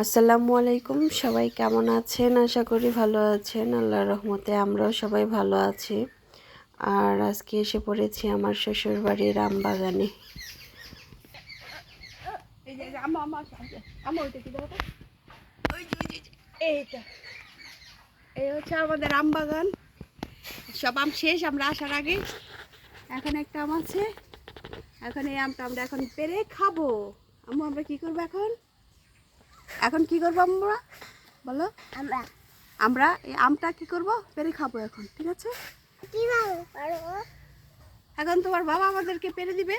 আসসালামু আলাইকুম সবাই কেমন আছেন? আশা করি ভালো আছেন। আল্লাহর রহমতে আমরাও সবাই ভালো আছি। আর আজকে এসে পড়েছি আমার শ্বশুর বাড়ির আম বাগানে এই হচ্ছে আমাদের আম বাগান সব আম শেষ আমরা আসার আগে এখন একটা আম আছে। এখন এই আমটা আমরা এখন পেরে খাব। আম্মু আমরা কি করব এখন? এখন কি করব আমরা? বলো। আমরা। আমরা এই আমটা কি করব? পেরে খাব এখন ঠিক আছে? এখন তোমার বাবা আমাদেরকে পেরে দিবে।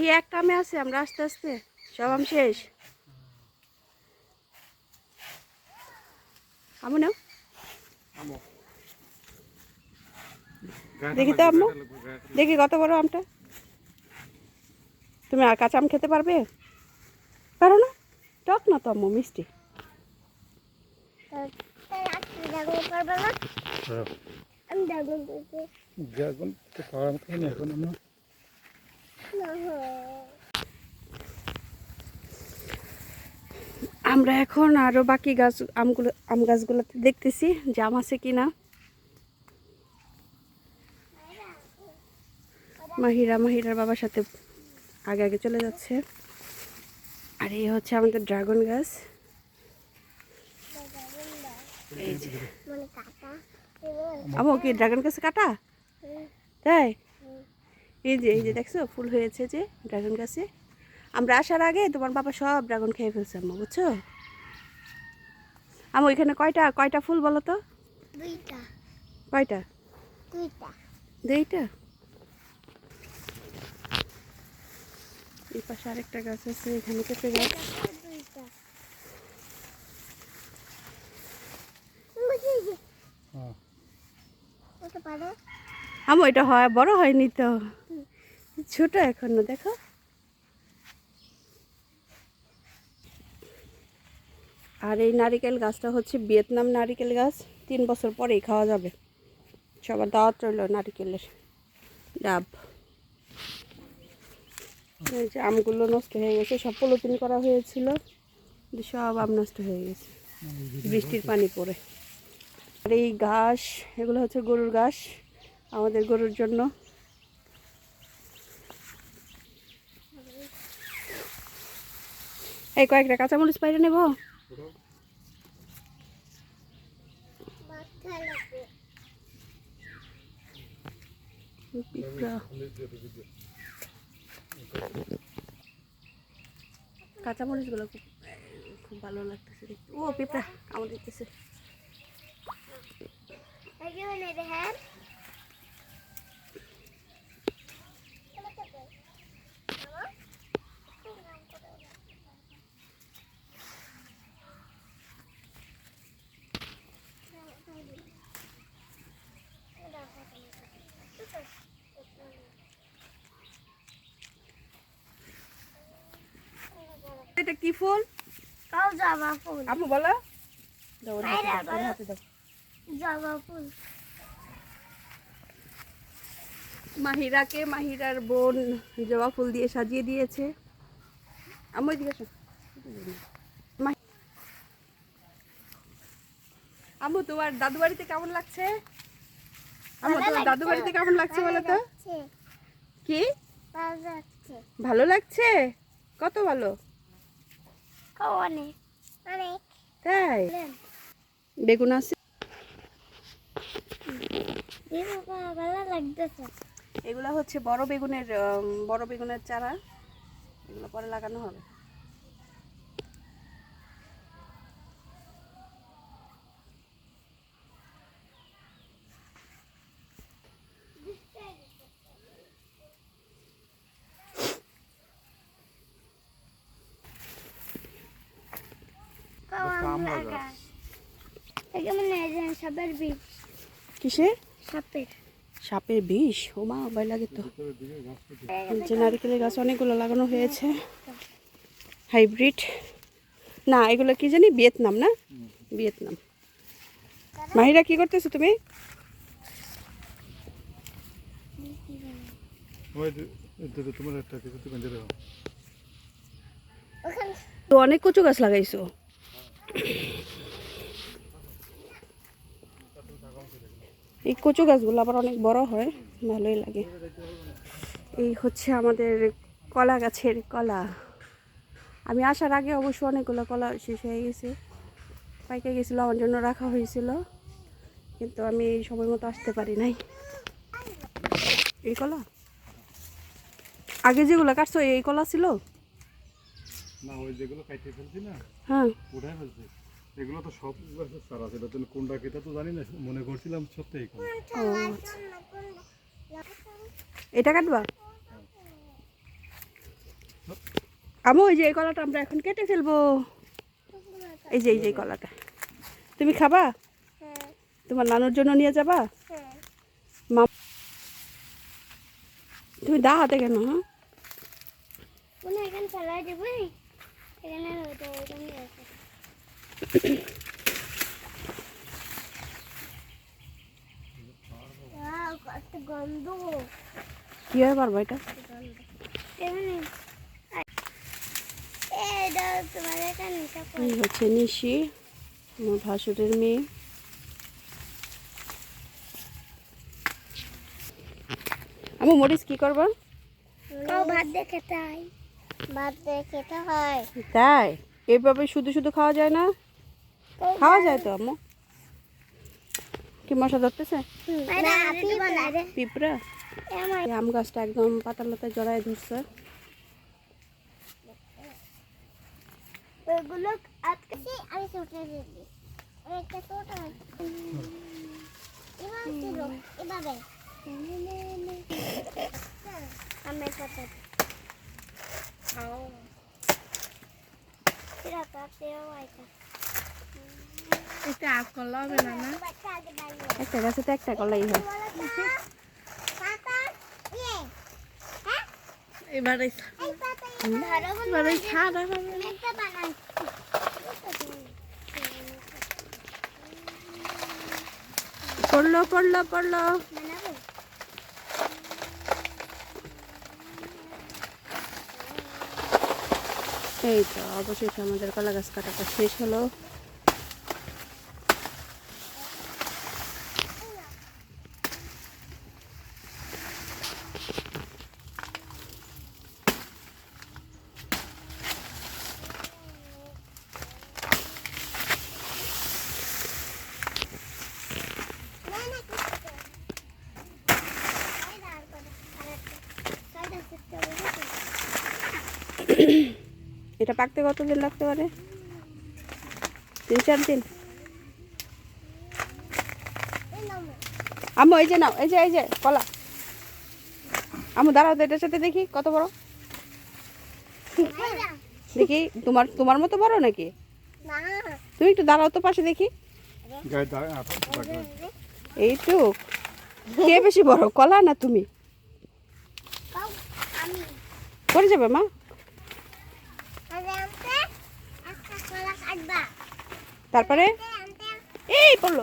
এই একটা আমে আছে আমরা আস্তে আস্তে। সব আম শেষ। আমু নাও। দেখি তো আম্মু দেখি কত বড় আমটা। তুমি আর কাঁচা আম খেতে পারবে? পারো না? টক না তো, আম্মু, মিষ্টি। আমরা এখন আরও বাকি গাছ, আমগুলো, আম গাছগুলোতে দেখতেছি আম আছে কি না মাহিরা, মাহিরার বাবার সাথে আগে আগে চলে যাচ্ছে। আর এই হচ্ছে আমাদের ড্রাগন গাছ। এই যে। আমো কি ড্রাগন গাছে কাটা? তাই? এই যে এই যে দেখছ ফুল হয়েছে যে ড্রাগন গাছে। আমরা আসার আগে তোমার বাবা সব ড্রাগন খেয়ে ফেলছে আম্মা বুঝছ? আমো এখানে কয়টা কয়টা ফুল বলো তো? দুইটা। কয়টা? দুইটা। দুইটা? এই পাশে আরেকটা গাছ আছে এখানে পেঁপে গাছ আমো এটা হয় বড় হয়নি তো? ছোট এখনও দেখো। আর এই নারিকেল গাছটা হচ্ছে ভিয়েতনাম নারিকেল গাছ। তিন বছর পরেই খাওয়া যাবে। সবার দাওয়াত রইল নারিকেলের। ডাব এই যে আমগুলো নষ্ট হয়ে গেছে, সব পলিথিন করা হয়েছিল সব আম নষ্ট হয়ে গেছে, বৃষ্টির পানি পড়ে। আর এই ঘাস, এগুলো হচ্ছে গরুর ঘাস, আমাদের গরুর জন্য। এই কয়েকটা কাঁচামরিচ বাইরে নেব? পিঁপড়া। কাঁচামরিচগুলো খুব খুব ভালো লাগতেছে দেখতে। ও পিঁপড়া আমার দিতেছে। এটা কি ফুল? জবা ফুল। আপু বলো। জবা ফুল। মাহিরাকে মাহিরার বোন জবা ফুল দিয়ে সাজিয়ে দিয়েছে। আমি। মাহি- আম্মু তোমার দাদু বাড়িতে কেমন লাগছে? আম্মু তোমার দাদু বাড়িতে কেমন লাগছে বলো তো? কি? ভালো লাগছে? কত ভালো? অনেক। অনেক। তাই? বেগুন আছে? ভালো লাগতেছে। এগুলো হচ্ছে বড় বেগুনের বড় বেগুনের চারা। এগুলো পরে লাগানো হবে কম লাগা এখানে এই যে সাপের বিষ। কিসের সাপের। সাপের বিষ? ও মা ভয় লাগে তো। যে নারকেলের গাছ অনেকগুলো লাগানো হয়েছে। হাইব্রিড। না এগুলো কি জানি? ভিয়েতনাম না? ভিয়েতনাম। মাহিরা কি করতেছো তুমি? তো অনেক কচু গাছ লাগাইছো? এই কচু গাছগুলো আবার অনেক বড় হয় ভালোই লাগে। এই হচ্ছে আমাদের কলা গাছের কলা। আমি আসার আগে অবশ্য অনেকগুলো কলা শেষ হয়ে গেছে। পাইকে গেছিল আমার জন্য রাখা হয়েছিল। কিন্তু আমি সময় মতো আসতে পারি নাই। এই কলা? আগে যেগুলো কাটছো এই কলা ছিল? না ওই যেগুলো কাইতে ফেলছি না হ্যাঁ। উঠাই ফেলছি। এগুলো তো সব গাছের চারা ছিল তুমি কোনটা কেটে তো জানি না মনে করছিলাম সত্যি। এটা কাটবা? আমো ওই যে এই কলাটা আমরা এখন কেটে ফেলব। এই যে এই যে এই কলাটা। তুমি খাবা? হ্যাঁ তোমার নানুর জন্য নিয়ে যাবা? হ্যাঁ মা তুমি দা হাতে কেন হ্যাঁ? এখানে ফেলাই দেবো এখানে হয়তো ওইখানে আছে Wow, কত গন্ধ কি হয় পারব এটা এই হচ্ছে নিশি আমার ভাসুরের মেয়ে। আমি মরিচ কি করবা? ভাত দিয়ে খেতে হয়। ভাত দিয়ে খেতে হয়। তাই? এইভাবে শুধু শুধু খাওয়া যায় না? খাওয়া যায় তো আম্মু? কি মশা ধরতেছে? পিঁপড়া? আম গাছটা একদম পাতার লতায় জড়ায় ধরছে। আমি এটা আগ করলে একটা গাছে তো একটা কলাই হয় একটা পড়ল পড়ল পড়ল এই তো অবশেষে আমাদের কলা গাছ কাটাটা শেষ হলো না না কিছু এই দাঁড় করে আরেকটা কাইটা করতে হবে এটা পাকতে কতদিন লাগতে পারে? তিন চার দিন? আম্মু এই যে নাও এই যে এই যে কলা। আম্মু দাঁড়াও তো এটার সাথে দেখি কত বড়? দেখি তোমার তোমার মতো বড় নাকি? তুমি একটু দাঁড়াও তো পাশে দেখি। এই এইটু কে বেশি বড় কলা না তুমি? পড়ে যাবে মা আরে আনতে একটা কলা কাটবা তারপরে? এই পড়ল।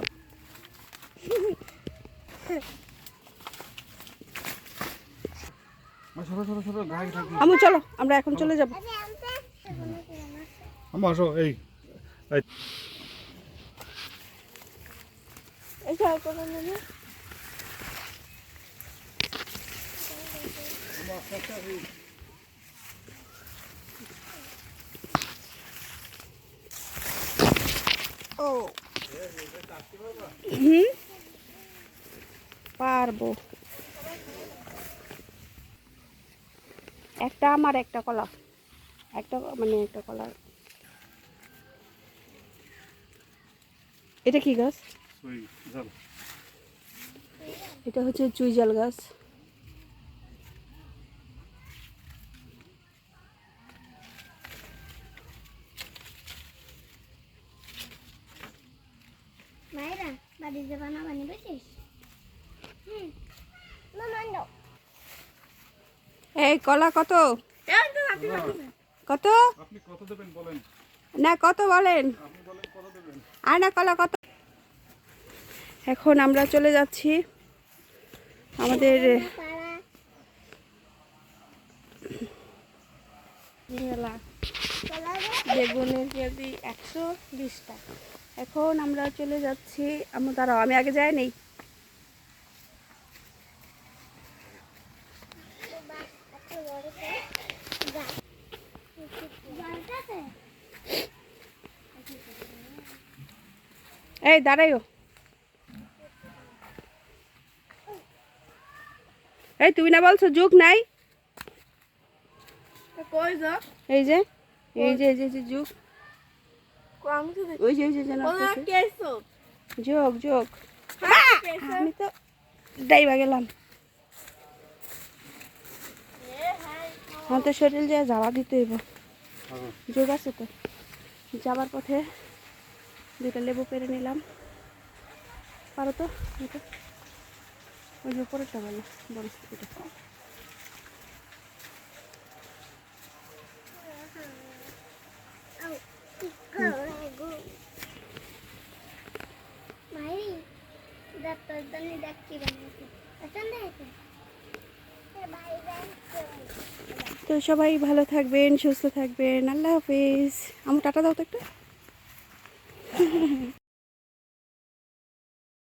গায়ে চলো আমরা এখন চলে যাব। আমার আসো এই এই এই যাও কোনো নেই ও হুম? পারব। একটা আমার একটা কলা। একটা মানে একটা কলা। এটা কি গাছ? এটা হচ্ছে চুইজাল গাছ। মায়েরা বাড়িতে এই কলা কত? কত? আপনি কত দেবেন বলেন? না কত বলেন? আপনি বলেন কত দেবেন? আর না কলা কত? এখন আমরা চলে যাচ্ছি আমাদের যায় বেগুনের কেজি একশো বিশ টাকা। এখন আমরা চলে যাচ্ছি আমার দাঁড়াও আমি আগে যাই নেই। এই দাঁড়াইও। এই তুমি না বলছো যুগ নাই? কই এই যে। এই যে এই যে যে যুগ। ওই যে ওই যে যোগ যোগ। হ্যাঁ আমি তো ডাইবা গেলাম। আমার তো শরীর যে যাওয়া দিতে হইব। যোগ আছে তো? যাবার পথে দুইটা লেবু পেরে নিলাম। পারো তো? ওই যে উপরেরটা ভালো বড় এটা মাইরি দেখ তোর জন্য দেখ কি বানিয়েছি পছন্দ হয়েছে বাই বাই তো সবাই ভালো থাকবেন সুস্থ থাকবেন। আল্লাহ হাফিজ। আমার টাটা দাও তো একটা।